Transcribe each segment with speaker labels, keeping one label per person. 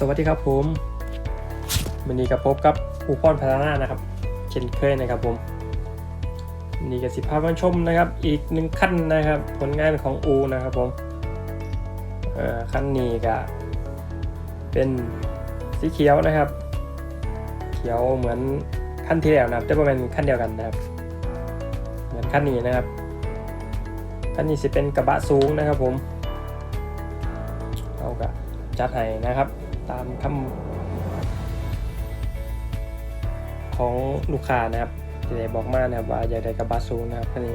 Speaker 1: สวัสดีครับผมวันนี้กับพบกับอูพรพัฒนานะครับ เช่นเคยนะครับผมวันนี่กับสิภาพมาชมนะครับ อีกหนึ่งขั้นนะครับ ผลงานของอูนะครับผมขั้นนี้ก็เป็นสีเขียวนะครับ เขียวเหมือนขั้นที่แล้วนะครับแต่ว่าเป็นขั้นเดียวกันนะครับ เหมือนขั้นนี้นะครับขั้นนี้สิเป็นกระบะสูงนะครับผมเอากะจัดให้นะครับ ตามคำของลูกค้านะครับที่ได้บอกมานะครับว่าอยากได้กระบะสูงนะครับคันนี้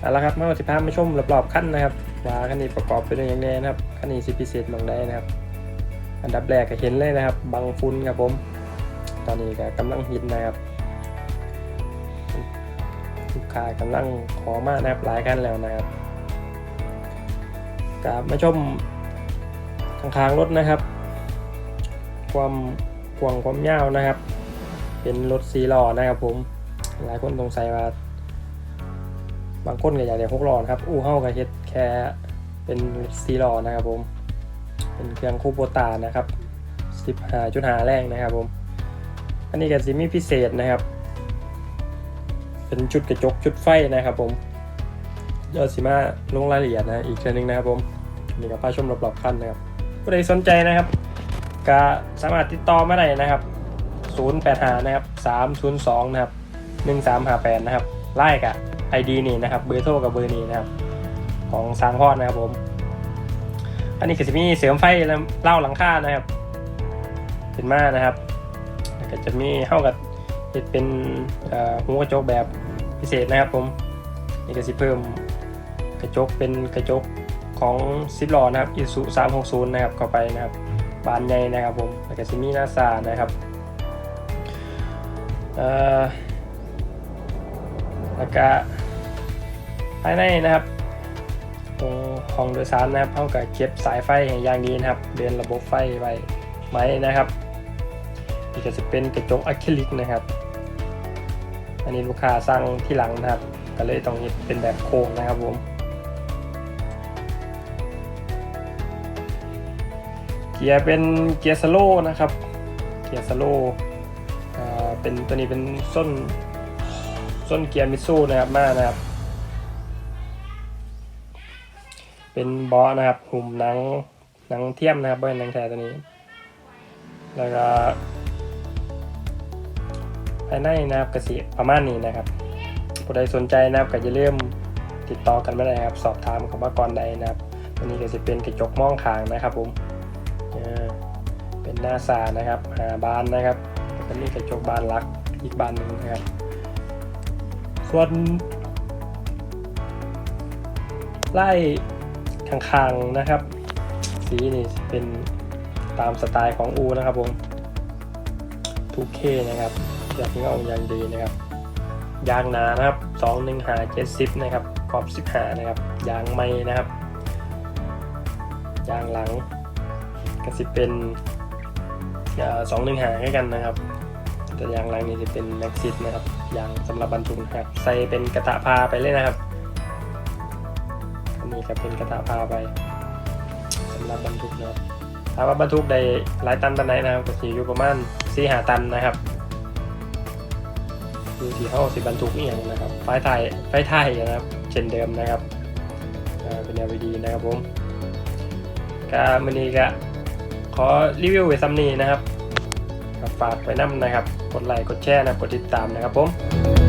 Speaker 1: เอาละครับมาสิพามาชมรอบๆขั้นนะครับว่าคันนี้ประกอบไปด้วยอย่างแน่นะครับคันนี้สิพิเศษบางได้นะครับ อันดับแรกก็เห็นเลยนะครับบังฟุ้นครับผม ตอนนี้ก็กำลังฮิตนะครับลูกค้ากำลังขอมากนะครับหลายกันแล้วนะครับกับมาชมข้างๆรถนะครับ ความกว้างความยาวนะครับ เป็นรถสี่ล้อนะครับผมหลายคนสงสัยว่า บางคนก็อยากได้หกล้อครับ อู้เฮาก็เฮ็ดแค่เป็นสี่ล้อนะครับผม เป็นเครื่องคูโบตานะครับ15.5แรงนะครับผม อันนี้ก็สิมีพิเศษนะครับ เป็นจุดกระจกจุดไฟนะครับผมเดี๋ยวสิมาลงรายละเอียดนะอีกเช่นนึงนะครับผมนี่ก็พาชมรอบๆขั้นนะครับผู้ใดสนใจนะครับ ก็สามารถติดต่อมาได้นะครับ 085นะครับ302นะครับ1358นะครับไล่กับ ID นี่นะครับเบอร์โทรกับเบอร์นี้นะครับ ของสางพอดนะครับผม อันนี้ก็จะมีเสริมไฟแล้วเล่าหลังคานะครับ เป็นมานะครับก็จะมีเข้ากับเป็นหูกระจกแบบพิเศษนะครับผมนี่ก็สิเพิ่มกระจกเป็นกระจกของซิปล้อนะครับอิสุ360 นะครับเข้าไปนะครับ บานใหญ่นะครับผมแล้วก็สิมีนาซานะครับอ่อแล้วก็ภายในนะครับตรงห้องโดยสารนะครับเขากับเก็บสายไฟอย่างดีนะครับ เดินระบบไฟไว้ไหมนะครับนี่ก็จะเป็นกระจกอะคริลิกนะครับ อันนี้ลูกค้าสั่งที่หลังนะครับ ก็เลยต้องเป็นแบบโค้งนะครับผม กียร์เป็นเกียร์สโลนะครับ เกียร์สโลอ่าเป็นตัวนี้เป็นส้นส้นเกียร์มิตซูนะครับมานะครับ เป็นเบาะนะครับหุ่มหนังหนังเทียมนะครับเป็นหนังแท้ตัวนี้ แล้วก็ภายในนะครับกสิประมาณนี้นะครับผู้ใดสนใจนะครับก็จะเริ่มติดต่อกันไม่ได้ครับ สอบถามคำว่าก่อนใดนะครับตัวนี้ก็จะเป็นกระจกมองขางนะครับผม เป็นหน้าซานะครับหาบานนะครับแล้วก็นี่กระจกบานลักอีกบานหนึ่งนะครับ ส่วน ไล่ข้างๆนะครับ สีนี่เป็นตามสไตล์ของอูนะครับผม 2K นะครับอยากเงาอย่างดีนะครับยางหนานะครับ2 1หา70นะครับขอบ15นะครับยางไม่นะครับยางหลัง ก็สิเป็นสองหนึ่งหาให้กันนะครับ แต่ยางหลังนี่จะเป็นแม็กซิสนะครับยางสำหรับบรรทุกครับใส่เป็นกระตะพาไปเลยนะครับอันนี้ก็เป็นกระตะพาไปสำหรับบรรทุกนะครับถามว่าบรรทุกได้หลายตันตันไหนนะครับก็สิอยู่ประมาณสี่หาตันนะครับคือที่เขาสิบรรทุกนี่อย่างนะครับไฟไทยไฟไทยนะครับ เช่นเดิมนะครับเป็น LED นะครับผมก็มันนี้ก็ ขอรีวิวไว้ซ้ำนี้นะครับฝากไว้น้ำนะครับ กดไลค์ กดแชร์นะครับ กดติดตามนะครับผม